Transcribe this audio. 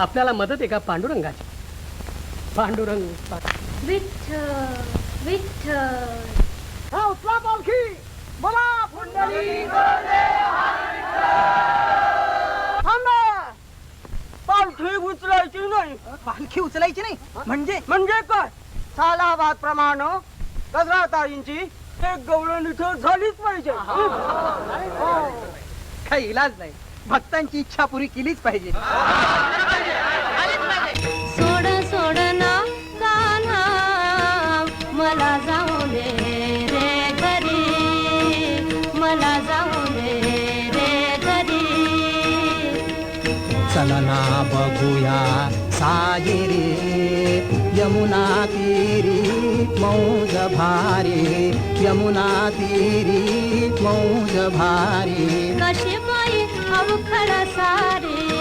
आपल्याला मदत आहे का पांडुरंगाची? पांडुरंग विठ्ठल विठ्ठल हा उचला पालखी बोला पुंडली पालखी उचलायची नाही. पालखी उचलायची नाही म्हणजे? म्हणजे काय? सालाबाद प्रमाण गजरा ताईंची एक गवळण इथं झालीच पाहिजे. काही इलाज नाही. भक्तांची इच्छा पुरी केलीच पाहिजे. जाऊ दे रे घरी मला जाऊ दे रे घरी चलना बघूया सागरी यमुना तीरी मौज भारी. यमुना तीरी मौज भारी. कशी बाई अवखळ सारे.